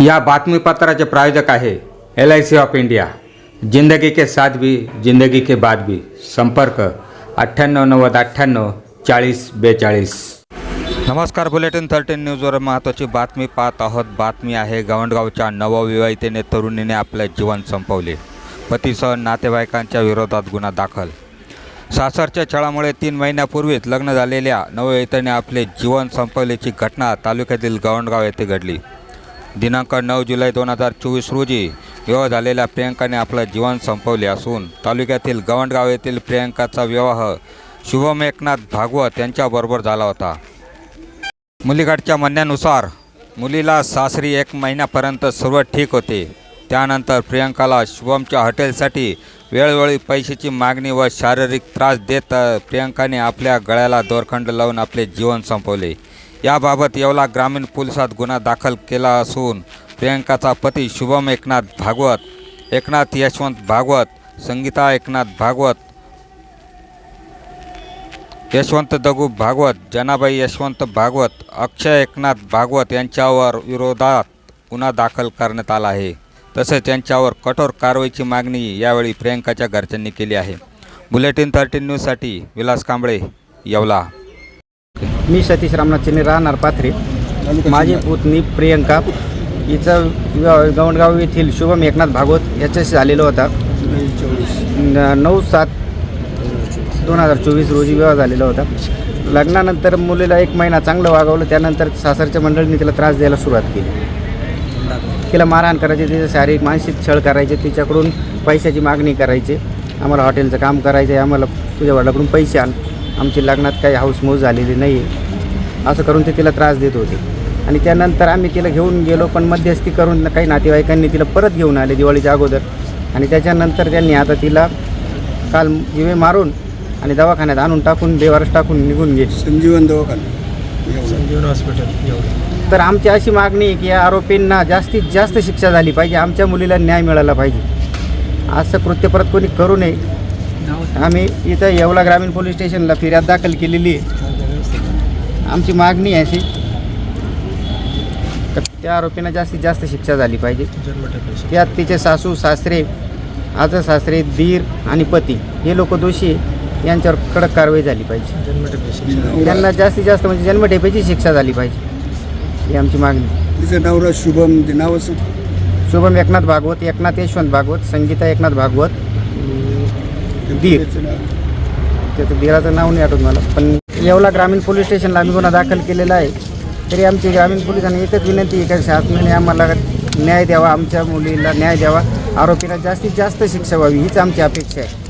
या बातमीपत्राचे प्रायोजक आहे L I C of India जिंदगी के साथ भी जिंदगी के बाद भी. संपर्क अठ्ठ्याण्णव नव्वद अठ्ठ्याण्णव चाळीस बेचाळीस. नमस्कार बुलेटिन थर्टीन न्यूजवर महत्त्वाची बातमी पाहत आहोत. बातमी आहे गवंडगावच्या नवविवाहितेने तरुणीने आपले जीवन संपवले. पतीसह नातेवाईकांच्या विरोधात गुन्हा दाखल. सासरच्या छळामुळे तीन महिन्यापूर्वीच लग्न झालेल्या नवविवाहितेने आपले जीवन संपवल्याची घटना तालुक्यातील गवंडगाव येथे घडली. दिनांक नऊ जुलै दोन हजार चोवीस रोजी विवाह झालेल्या प्रियंकाने आपलं जीवन संपवले असून तालुक्यातील गवंडगाव येथील प्रियांकाचा विवाह शुभम एकनाथ भागवत यांच्याबरोबर झाला होता. मुलीकडच्या म्हणण्यानुसार मुलीला सासरी एक महिन्यापर्यंत सर्व ठीक होते. त्यानंतर प्रियांकाला शुभमच्या हॉटेलसाठी वेळोवेळी पैशाची मागणी व शारीरिक त्रास देत प्रियांकाने प्रियंकाने आपल्या गळ्याला दोरखंड लावून आपले जीवन संपवले. याबाबत येवला ग्रामीण पोलिसात गुन्हा दाखल केला असून प्रियांकाचा पती शुभम एकनाथ भागवत एकनाथ यशवंत भागवत संगीता एकनाथ भागवत यशवंत दगू भागवत जनाबाई यशवंत भागवत अक्षय एकनाथ भागवत यांच्यावर विरोधात गुन्हा दाखल करण्यात आला आहे. तसेच त्यांच्यावर कठोर कारवाईची मागणी यावेळी प्रियांकाच्या घरच्यांनी केली आहे. बुलेटिन थर्टीन न्यूजसाठी विलास कांबळे येवला. मी सतीश रामनाथ चिन्हे राहणार पाथरी. माझी पुतणी प्रियंका हिचा विवाह गवंडगाव येथील शुभम एकनाथ भागवत याच्याशी झालेला होता. न- नऊ सात दोन हजार चोवीस रोजी विवाह झालेला होता. लग्नानंतर मुलीला एक महिना चांगलं वागवलं त्यानंतर सासरच्या मंडळींनी तिला त्रास द्यायला सुरुवात केली. तिला मारहाण करायचे तिचं शारीरिक मानसिक छळ करायचे तिच्याकडून पैशाची मागणी करायची. आम्हाला हॉटेलचं काम करायचं आहे आम्हाला तुझ्या वडिलाकडून पैसे आण. आमची लग्नात काही हाऊसमौज झालेली नाही आहे असं करून ते तिला त्रास देत होते. आणि त्यानंतर आम्ही तिला घेऊन गेलो पण मध्यस्थी करून काही नातेवाईकांनी तिला परत घेऊन आले दिवाळीच्या अगोदर. आणि त्याच्यानंतर त्यांनी आता तिला काल जिवे मारून आणि दवाखान्यात आणून टाकून बेवारस टाकून निघून गेले. संजीवन दवाखाना संजीवन हॉस्पिटल तर आमची अशी मागणी आहे की या आरोपींना जास्तीत जास्त शिक्षा झाली पाहिजे आमच्या मुलीला न्याय मिळाला पाहिजे. असं कृत्य परत कोणी करू नये. आम्ही इथं येवला ग्रामीण पोलीस स्टेशनला फिर्याद दाखल केलेली आहे. आमची मागणी आहे अशी. तर त्या आरोपींना जास्तीत जास्त शिक्षा झाली पाहिजे. त्यात तिचे सासू सासरे आजं सासरे दीर आणि पती हे लोक दोषी. यांच्यावर कडक कारवाई झाली पाहिजे. त्यांना जास्तीत जास्त म्हणजे जन्मठेपेची शिक्षा झाली पाहिजे. ही आमची मागणी तिचं नवरा शुभम नाव असं? शुभम एकनाथ भागवत एकनाथ यशवंत भागवत संगीता एकनाथ भागवत धीर त्याचं धीराचं नाव नाही आठवत मला पण येवला ग्रामीण पोलीस स्टेशनला आम्ही गुन्हा दाखल केलेला आहे. तरी आमची ग्रामीण पोलिसांनी एकच विनंती आहे का शासनाने आम्हाला न्याय द्यावा आमच्या मुलीला न्याय द्यावा. आरोपींना जास्तीत जास्त शिक्षा व्हावी हीच आमची अपेक्षा आहे.